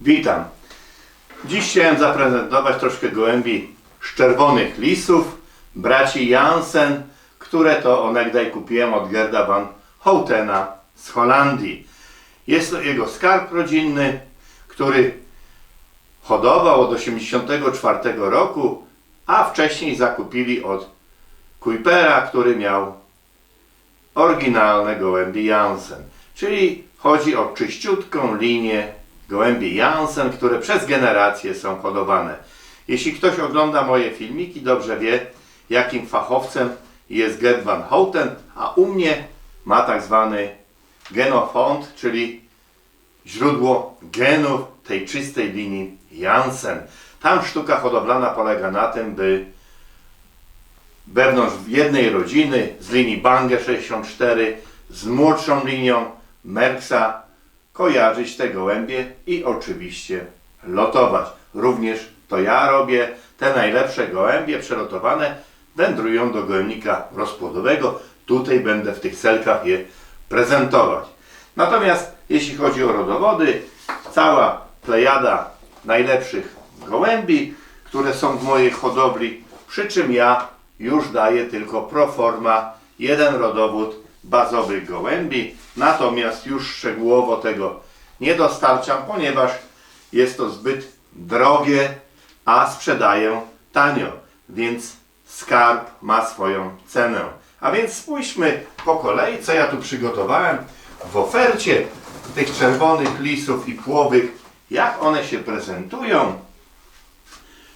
Witam. Dziś chciałem zaprezentować troszkę gołębi z czerwonych lisów braci Jansen, które to onegdaj kupiłem od Gerda van Houtena z Holandii. Jest to jego skarb rodzinny, który hodował od 1984 roku, a wcześniej zakupili od Kuipera, który miał oryginalne gołębie Jansen. Czyli chodzi o czyściutką linię gołębi Jansen, które przez generacje są hodowane. Jeśli ktoś ogląda moje filmiki, dobrze wie, jakim fachowcem jest Gerd van Houten, a u mnie ma tak zwany genofond, czyli źródło genów tej czystej linii Jansen. Tam sztuka hodowlana polega na tym, by wewnątrz jednej rodziny z linii Bange 64 z młodszą linią Merksa kojarzyć te gołębie i oczywiście lotować. Również to ja robię. Te najlepsze gołębie przelotowane wędrują do gołębnika rozpłodowego. Tutaj będę w tych celkach je prezentować. Natomiast jeśli chodzi o rodowody, cała plejada najlepszych gołębi, które są w mojej hodowli, przy czym ja już daję tylko pro forma jeden rodowód bazowych gołębi, natomiast już szczegółowo tego nie dostarczam, ponieważ jest to zbyt drogie, a sprzedaję tanio, więc skarb ma swoją cenę. A więc spójrzmy po kolei, co ja tu przygotowałem w ofercie tych czerwonych lisów i płowych, jak one się prezentują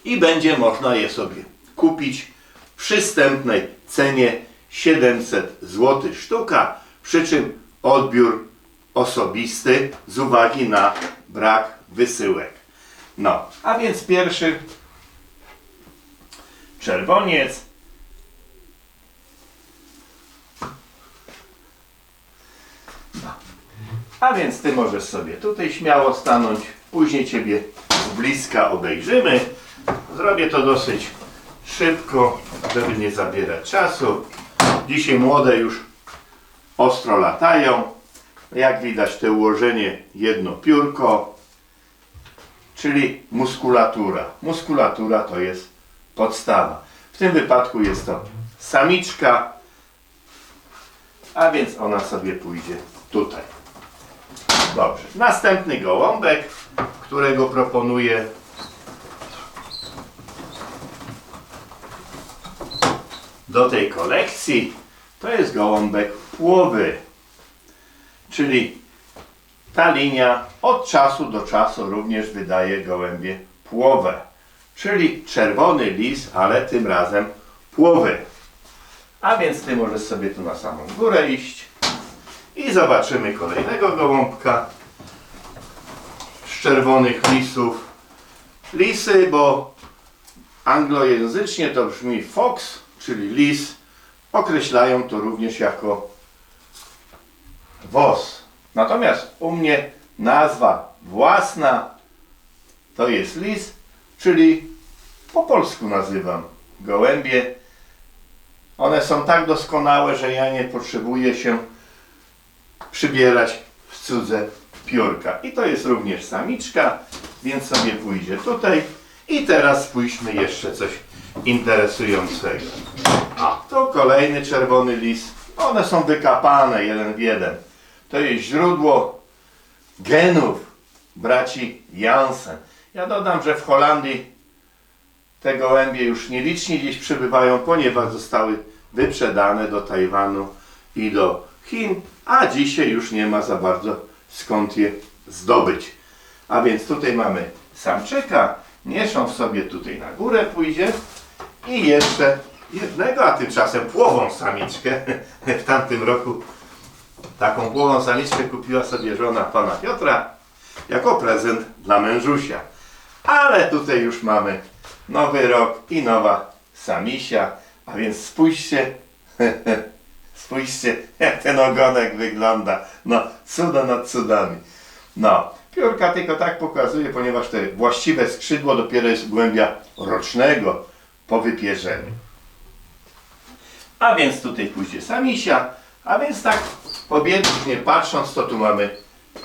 i będzie można je sobie kupić w przystępnej cenie 700 zł sztuka, przy czym odbiór osobisty z uwagi na brak wysyłek. No, a więc pierwszy czerwoniec. No. A więc ty możesz sobie tutaj śmiało stanąć, później ciebie z bliska obejrzymy. Zrobię to dosyć szybko, żeby nie zabierać czasu. Dzisiaj młode już ostro latają. Jak widać, to ułożenie jedno piórko, czyli muskulatura. Muskulatura to jest podstawa. W tym wypadku jest to samiczka, a więc ona sobie pójdzie tutaj. Dobrze. Następny gołąbek, którego proponuję do tej kolekcji, to jest gołąbek płowy. Czyli ta linia od czasu do czasu również wydaje gołębie płowe. Czyli czerwony lis, ale tym razem płowy. A więc ty możesz sobie tu na samą górę iść i zobaczymy kolejnego gołąbka z czerwonych lisów. Lisy, bo anglojęzycznie to brzmi fox, czyli lis. Określają to również jako wos. Natomiast u mnie nazwa własna to jest lis, czyli po polsku nazywam gołębie. One są tak doskonałe, że ja nie potrzebuję się przybierać w cudze piórka. I to jest również samiczka, więc sobie pójdzie tutaj. I teraz spójrzmy jeszcze coś interesującego. A to kolejny czerwony lis. One są wykapane jeden w jeden. To jest źródło genów braci Jansen. Ja dodam, że w Holandii te gołębie już nielicznie gdzieś przybywają, ponieważ zostały wyprzedane do Tajwanu i do Chin, a dzisiaj już nie ma za bardzo skąd je zdobyć. A więc tutaj mamy samczyka, mieszą sobie tutaj na górę pójdzie i jeszcze jednego, a tymczasem płową samiczkę. W tamtym roku taką płową samiczkę kupiła sobie żona pana Piotra jako prezent dla mężusia. Ale tutaj już mamy nowy rok i nowa samisia, a więc spójrzcie, spójrzcie jak ten ogonek wygląda. No, cuda nad cudami. No, piórka tylko tak pokazuje, ponieważ te właściwe skrzydło dopiero jest głębia rocznego po wypierzeniu. A więc tutaj pójdzie samisia, a więc tak obiektywnie patrząc, to tu mamy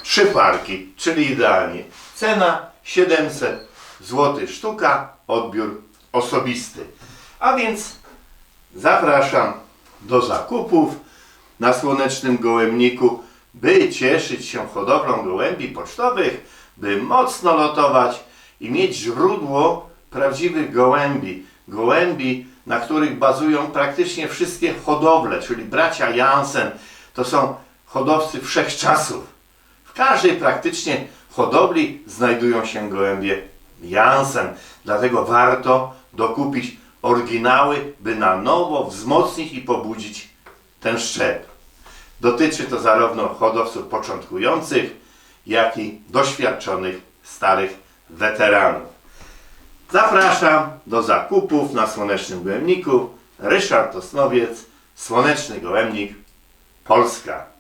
trzy parki, czyli idealnie. Cena 700 zł sztuka, odbiór osobisty. A więc zapraszam do zakupów na Słonecznym Gołębniku, by cieszyć się hodowlą gołębi pocztowych, by mocno lotować i mieć źródło prawdziwych gołębi. Gołębi, na których bazują praktycznie wszystkie hodowle, czyli bracia Jansen, to są hodowcy wszechczasów. W każdej praktycznie hodowli znajdują się gołębie Jansen. Dlatego warto dokupić oryginały, by na nowo wzmocnić i pobudzić ten szczep. Dotyczy to zarówno hodowców początkujących, jak i doświadczonych starych weteranów. Zapraszam do zakupów na Słonecznym Gołębniku. Ryszard Osnowiec, Słoneczny Gołębnik, Polska.